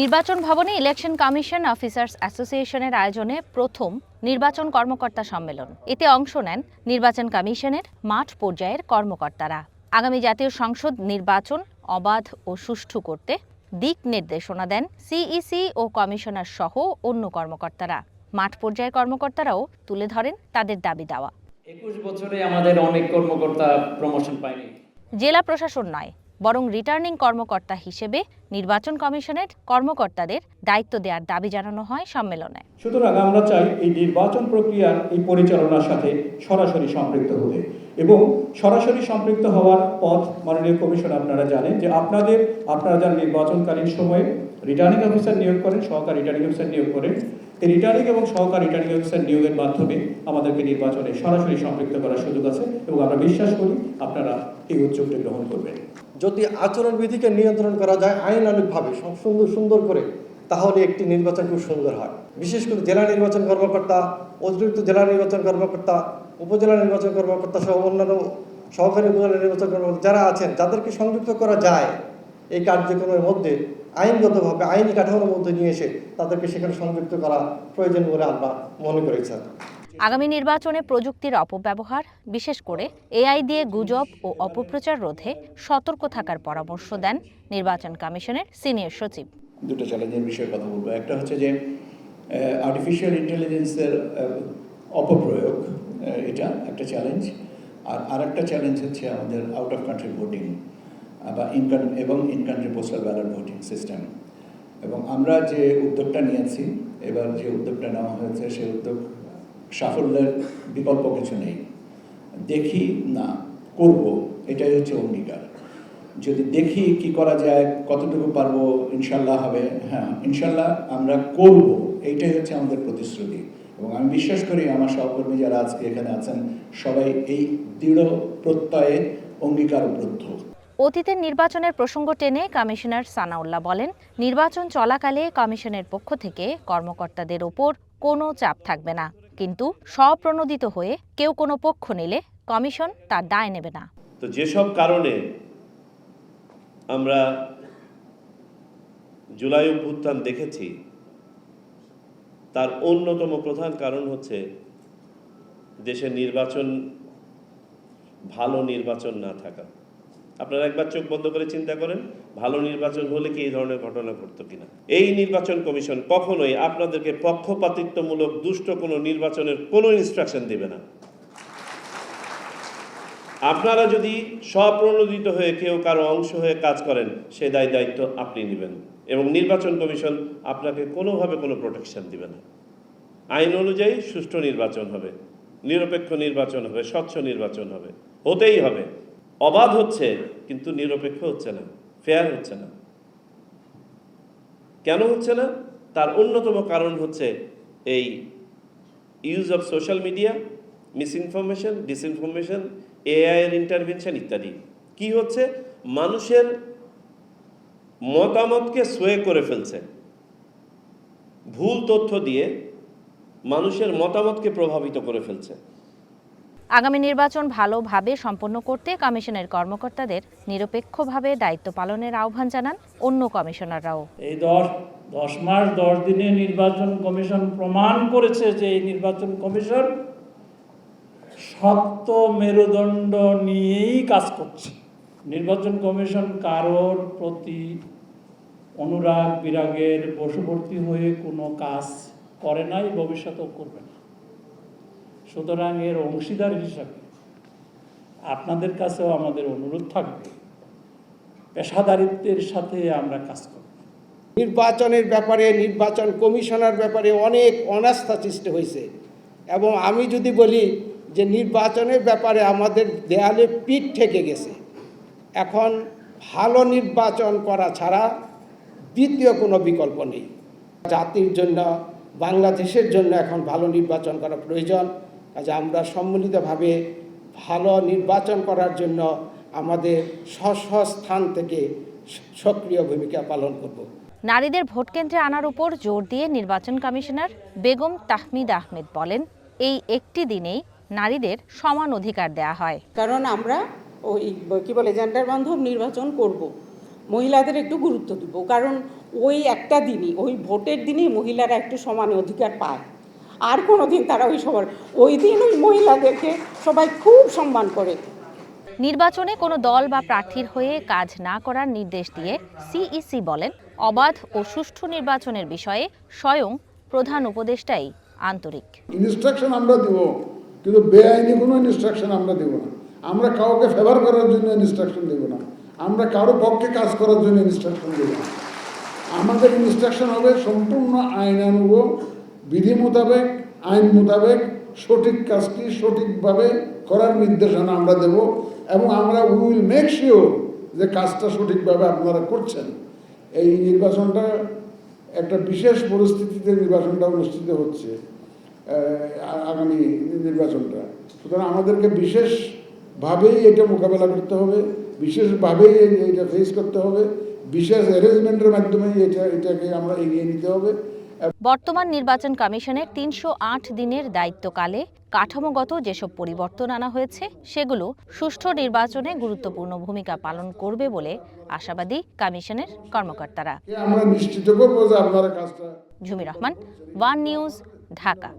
নির্বাচন ভবনে election commission officers অ্যাসোসিয়েশনের আয়োজনে প্রথম নির্বাচন কর্মকর্তা সম্মেলন। এতে অংশ নেন নির্বাচন কমিশনের মাঠ পর্যায়ের কর্মকর্তারা। আগামী জাতীয় সংসদ নির্বাচন অবাধ ও সুষ্ঠু করতে দিক নির্দেশনা দেন সিইসি ও কমিশনার সহ অন্য কর্মকর্তারা। মাঠ পর্যায়ের কর্মকর্তারাও তুলে ধরেন তাদের দাবি দাওয়া। একুশ বছরে আমাদের অনেক কর্মকর্তা প্রমোশন পায়নি। জেলা প্রশাসন নয় বরং রিটার্নিং কর্মকর্তা হিসেবে নির্বাচন কমিশনের কর্মকর্তাদের দায়িত্ব দেওয়ার দাবি জানানো হয় সম্মেলনে। সুতরাং আমরা চাই এই নির্বাচন প্রক্রিয়ার এই পরিচালনার সাথে সরাসরি সম্পৃক্ত হতে এবং সরাসরি সম্পৃক্ত হওয়ার পথ মাননীয় কমিশন আপনারা জানেন যে আপনাদের, আপনারা যারা নির্বাচনকালীন সময়ে রিটার্নিং অফিসার নিয়োগ করেন, সহকারী রিটার্নিং অফিসার নিয়োগ করেন, এই রিটার্নিং এবং সহকারী রিটার্নিং অফিসার নিয়োগের মাধ্যমে আমাদেরকে নির্বাচনে সরাসরি সম্পৃক্ত করার সুযোগ আছে এবং আমরা বিশ্বাস করি আপনারা এই উদ্যোগটি গ্রহণ করবেন। যদি আচরণবিধিকে নিয়ন্ত্রণ করা যায় আইনানুগভাবে সুন্দর সুন্দর করে, তাহলে একটি নির্বাচন খুব সুন্দর হয়। বিশেষ করে জেলা নির্বাচন কর্মকর্তা, অতিরিক্ত জেলা নির্বাচন কর্মকর্তা, উপজেলা নির্বাচন কর্মকর্তা সহ অন্যান্য সহকারী উপজেলা নির্বাচন কর্মকর্তা যারা আছেন, যাদেরকে সংযুক্ত করা যায় এই কার্যক্রমের মধ্যে, আইনগতভাবে আইনি কাঠামোর মধ্যে নিয়ে এসে তাদেরকে সেখানে সংযুক্ত করা প্রয়োজন বলে আমরা মনে করেছেন আগামী নির্বাচনে প্রযুক্তির অপব্যবহার বিশেষ করে এআই দিয়ে গুজব ও অপপ্রচার রোধে সতর্ক থাকার পরামর্শ দেন নির্বাচন কমিশনের সিনিয়র সচিব। দুটো চ্যালেঞ্জের বিষয়ে কথা বলব। একটা হচ্ছে যে আর্টিফিশিয়াল ইন্টেলিজেন্সের অপপ্রয়োগ এটা একটা চ্যালেঞ্জ আর আরেকটা চ্যালেঞ্জ হচ্ছে আমাদের আউট অফ কান্ট্রি ভোটিং বা ইন এবং in country postal ballot voting system এবং আমরা যে উদ্যোগটা নিয়েছি এবার যে উদ্যোগটা নেওয়া হয়েছে সেই উদ্যোগ সাফল্যের বিকল্প কিছু নেই। দেখি না, করব, এটাই হচ্ছে অঙ্গীকার। যদি দেখি কি করা যায়, কতটুকু পারব, ইনশাল্লাহ হবে। হ্যাঁ ইনশাল্লাহ আমরা করব, এইটাই হচ্ছে আমাদের প্রতিশ্রুতি। এবং আমি বিশ্বাস করি আমার সহকর্মী যারা আজকে এখানে আছেন, সবাই এই দৃঢ় প্রত্যয়ে অঙ্গীকারবদ্ধ। অতীতের নির্বাচনের প্রসঙ্গ টেনে কমিশনার সানাউল্লাহ বলেন, নির্বাচন চলাকালে কমিশনের পক্ষ থেকে কর্মকর্তাদের ওপর কোনো চাপ থাকবে না। কিন্তু স্বপ্রণোদিত হয়ে কেউ কোনো পক্ষ নিলে কমিশন তার দায় নেবে না। তো যেসব কারণে আমরা জুলাই অভ্যুত্থান দেখেছি, তার অন্যতম প্রধান কারণ হচ্ছে দেশের নির্বাচন, ভালো নির্বাচন না থাকা। আপনারা একবার চোখ বন্ধ করে চিন্তা করেন, ভালো নির্বাচন হলে কি এই ধরনের ঘটনা ঘটতো কিনা? এই নির্বাচন কমিশন কখনোই আপনাদেরকে পক্ষপাতিত্বমূলক দুষ্ট কোনো নির্বাচনের কোনো ইনস্ট্রাকশন দেবে না। আপনারা যদি স্বপ্রণোদিত হয়ে কেউ কারও অংশ হয়ে কাজ করেন, সে দায় দায়িত্ব আপনি নেবেন এবং নির্বাচন কমিশন আপনাকে কোনোভাবে কোনো প্রোটেকশন দিবে না। আইন অনুযায়ী সুষ্ঠু নির্বাচন হবে, নিরপেক্ষ নির্বাচন হবে, স্বচ্ছ নির্বাচন হবে, হতেই হবে। অবাধ হচ্ছে, কিন্তু নিরপেক্ষ হচ্ছে না ফেয়ার হচ্ছে না। কেন হচ্ছে না? তার অন্যতম কারণ হচ্ছে এই use of social media misinformation disinformation AI এর ইন্টারভেনশন ইত্যাদি। কি হচ্ছে? মানুষের মতামতকে সোয়ে করে ফেলছে। ভুল তথ্য দিয়ে মানুষের মতামতকে প্রভাবিত করে ফেলছে। আগামী নির্বাচন ভালোভাবে সম্পন্ন করতে কমিশনের কর্মকর্তাদের নিরপেক্ষভাবে দায়িত্ব পালনের আহ্বান জানান অন্য কমিশনাররাও। এই দশ দশ মাস, দশ দিনে নির্বাচন কমিশন প্রমাণ করেছে যে এই নির্বাচন কমিশন শক্ত মেরুদণ্ড নিয়েই কাজ করছে। নির্বাচন কমিশন কারোর প্রতি অনুরাগ, বিরাগের বশবর্তী হয়ে কোনো কাজ করে নাই, ভবিষ্যতেও করবে না। সুতরাং এর অংশীদার হিসাবে আপনাদের কাছেও আমাদের অনুরোধ থাকবে, পেশাদারিত্বের সাথে আমরা কাজ করব। নির্বাচনের ব্যাপারে, নির্বাচন কমিশনার ব্যাপারে অনেক অনাস্থা সৃষ্টি হয়েছে এবং আমি যদি বলি যে নির্বাচনের ব্যাপারে আমাদের দেয়ালে পিঠ ঠেকে গেছে। এখন ভালো নির্বাচন করা ছাড়া দ্বিতীয় কোনো বিকল্প নেই। জাতির জন্য, বাংলাদেশের জন্য এখন ভালো নির্বাচন করা প্রয়োজন। কাজে আমরা সম্মিলিতভাবে ভালো নির্বাচন করার জন্য আমাদের স্ব স্ব স্থান থেকে সক্রিয় ভূমিকা পালন করব। নারীদের ভোট কেন্দ্রে আনার উপর জোর দিয়ে নির্বাচন কমিশনার বেগম তাহমিদ আহমেদ বলেন এই একটি দিনেই নারীদের সমান অধিকার দেয়া হয়। কারণ আমরা ওই কি বলে জেন্ডার বান্ধব নির্বাচন করব। মহিলাদের একটু গুরুত্ব দিব। কারণ ওই একটা দিনই ওই ভোটের দিনই মহিলারা একটু সমান অধিকার পায়। আর কোনো দিন তারা ওই সবার ওই দিন ওই মহিলাদেরকে সবাই খুব সম্মান করে। নির্বাচনে কোনো দল বা প্রার্থীর হয়ে কাজ না করার নির্দেশ দিয়ে সিইসি বলেন অবাধ ও সুষ্ঠু নির্বাচনের বিষয়ে স্বয়ং প্রধান উপদেষ্টাই আন্তরিক। ইনস্ট্রাকশন আমরা দেব কিন্তু বেআইনি কোনো ইনস্ট্রাকশন আমরা দেব না। আমরা কাউকে ফেভার করার জন্য ইনস্ট্রাকশন দেব না। আমরা কারও পক্ষে কাজ করার জন্য ইনস্ট্রাকশন দেব না। আমাদের ইনস্ট্রাকশন হবে সম্পূর্ণ আইনানুগ বিধি মোতাবেক, আইন মোতাবেক সঠিক কাজটি সঠিকভাবে করার নির্দেশনা আমরা দেব এবং আমরা উইল মেক শিওর যে কাজটা সঠিকভাবে আপনারা করছেন। এই নির্বাচনটা একটা বিশেষ পরিস্থিতিতে নির্বাচনটা অনুষ্ঠিত হচ্ছে আগামী নির্বাচনটা। সুতরাং আমাদেরকে বিশেষভাবেই এটা মোকাবেলা করতে হবে, বিশেষভাবেই এইটা ফেস করতে হবে, বিশেষ অ্যারেঞ্জমেন্টের মাধ্যমে এটা এটাকে আমরা এগিয়ে নিতে হবে। বর্তমান নির্বাচন কমিশনের তিনশো আট দিনের দায়িত্বকালে কাঠামোগত যেসব পরিবর্তন আনা হয়েছে সেগুলো সুষ্ঠু নির্বাচনে গুরুত্বপূর্ণ ভূমিকা পালন করবে বলে আশাবাদী কমিশনের কর্মকর্তারা। Jhumi Rahman one news Dhaka.